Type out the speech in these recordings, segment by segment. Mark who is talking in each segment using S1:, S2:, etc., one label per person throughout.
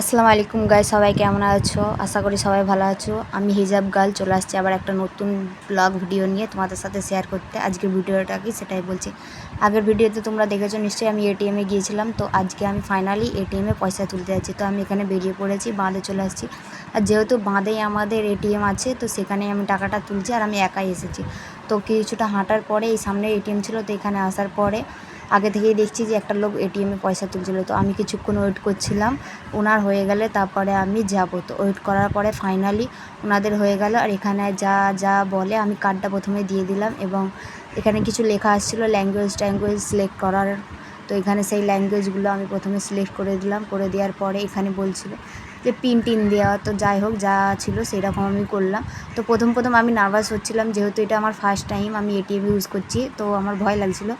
S1: আসসালামু আলাইকুম গাই সবাই কেমন আছো? আশা করি সবাই ভালো আছো। আমি হিজাব গার্ল চলে আসছি আবার একটা নতুন ব্লগ ভিডিও নিয়ে তোমাদের সাথে শেয়ার করতে। আজকের ভিডিওটা কি সেটাই বলছি। আগের ভিডিওতে তোমরা দেখেছ, নিশ্চয়ই আমি এটিএমে গিয়েছিলাম। তো আজকে আমি ফাইনালি এটিএমে পয়সা তুলতে যাচ্ছি। তো আমি এখানে বেরিয়ে পড়েছি, বাঁধে চলে আসছি। আর যেহেতু বাঁধেই আমাদের এটিএম আছে, তো সেখানে আমি টাকাটা তুলছি আর আমি একাই এসেছি। তো কিছুটা হাঁটার পরে এই সামনে এটিএম ছিল, তো এখানে আসার পরে আগে থেকেই দেখছি যে একটা লোক এটিএমে পয়সা তুলছিল। তো আমি কিছুক্ষণ ওয়েট করছিলাম। ওনার হয়ে গেলে তারপরে আমি যাব। তো ওয়েট করার পরে ফাইনালি ওনাদের হয়ে গেল আর এখানে যা যা বলে আমি কার্ডটা প্রথমে দিয়ে দিলাম এবং এখানে কিছু লেখা আসছিল ল্যাঙ্গুয়েজ ট্যাঙ্গুয়েজ সিলেক্ট করার। তো এখানে সেই ল্যাঙ্গুয়েজগুলো আমি প্রথমে সিলেক্ট করে দিলাম। করে দেওয়ার পরে এখানে বলছিল যে পিন টিন দেওয়া, তো যাই হোক যা ছিল সেরকম আমি করলাম। তো প্রথম প্রথম আমি নার্ভাস হচ্ছিলাম, যেহেতু এটা আমার ফার্স্ট টাইম আমি এটিএম ইউজ করছি, তো আমার ভয় লাগছিল।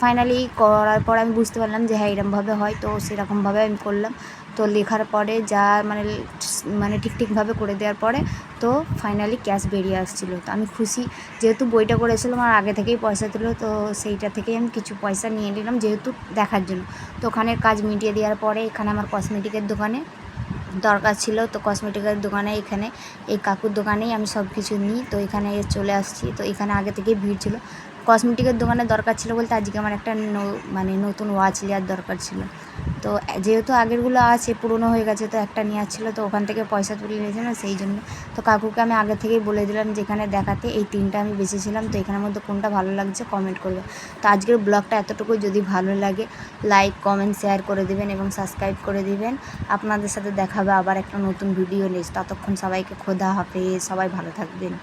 S1: ফাইনালি করার পর আমি বুঝতে পারলাম যে হ্যাঁ এরকমভাবে হয়, তো সেরকমভাবে আমি করলাম। তো লেখার পরে যা মানে মানে ঠিক ঠিকভাবে করে দেওয়ার পরে, তো ফাইনালি ক্যাশ বেরিয়ে আসছিল। তো আমি খুশি, যেহেতু বইটা করেছিলাম আর আগে থেকেই পয়সা তুলো তো সেইটা থেকেই আমি কিছু পয়সা নিয়ে নিলাম, যেহেতু দেখার জন্য। তো ওখানের কাজ মিটিয়ে দেওয়ার পরে এখানে আমার কসমেটিকের দোকানে দরকার ছিল তো কসমেটিকের দোকানে এখানে। এই কাকুর দোকানেই আমি সব কিছু নিই, তো এখানে চলে আসছি। তো এখানে আগে থেকেই ভিড় ছিল। কসমেটিকের দোকানে দরকার ছিল বলতে আজকে আমার একটা মানে নতুন ওয়াচ নেওয়ার দরকার ছিল। তো যেহেতু আগেরগুলো আছে, পুরনো হয়ে গেছে, তো একটা নেওয়ার ছিল তো ওখান থেকে পয়সা তুলে নিয়েছে না সেই জন্য। তো কাকুকে আমি আগে থেকেই বলে দিলাম যেখানে দেখাতে, এই তিনটা আমি বেছেছিলাম, তো এখানের মধ্যে কোনটা ভালো লাগছে কমেন্ট করবে। তো আজকের ব্লগটা এতটুকু যদি ভালো লাগে লাইক কমেন্ট শেয়ার করে দেবেন এবং সাবস্ক্রাইব করে দিবেন। আপনাদের সাথে দেখাবে আবার একটা নতুন ভিডিও নিয়ে। ততক্ষণ সবাইকে খোদা হাফেজ। সবাই ভালো থাকবেন।